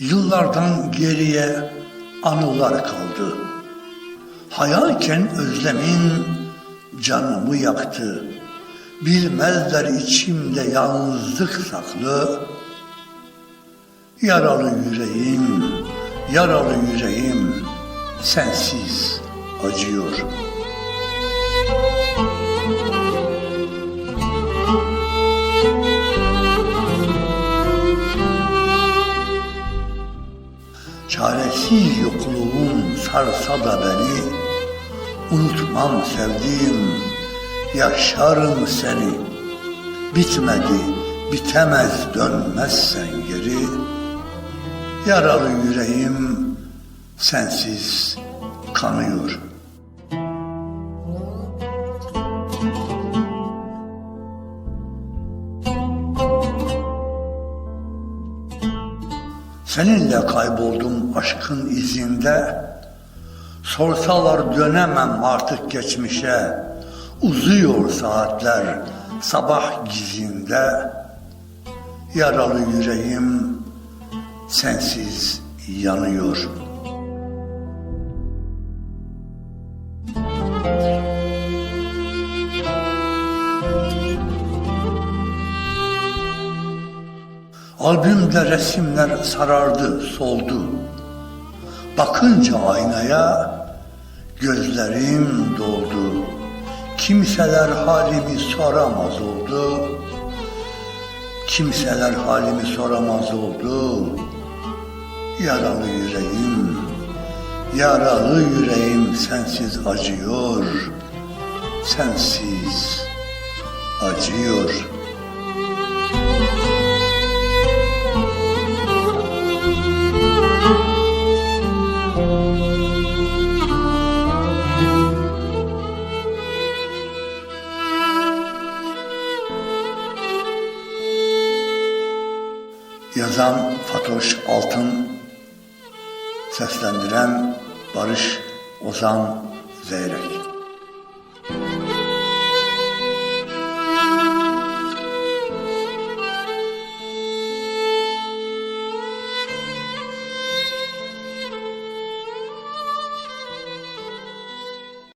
Yıllardan geriye anılar kaldı. Hayalken özlemin canımı yaktı. Bilmezler içimde yalnızlık saklı. Yaralı yüreğim, yaralı yüreğim sensiz acıyor. Çaresiz yokluğun sarsa da beni. Unutmam sevdiğim, yaşarım seni. Bitmedi, bitemez dönmezsen geri. Yaralı yüreğim sensiz kanıyor. Seninle kayboldum aşkın izinde. Sorsalar dönemem artık geçmişe. Uzuyor saatler sabah gizinde. Yaralı yüreğim sensiz yanıyor. Albümde resimler sarardı, soldu. Bakınca aynaya gözlerim doldu. Kimseler halimi soramaz oldu. Kimseler halimi soramaz oldu. Yaralı yüreğim, yaralı yüreğim sensiz acıyor. Sensiz acıyor. Yazan Fatoş Altın, seslendiren Barış Ozan Zeyrek.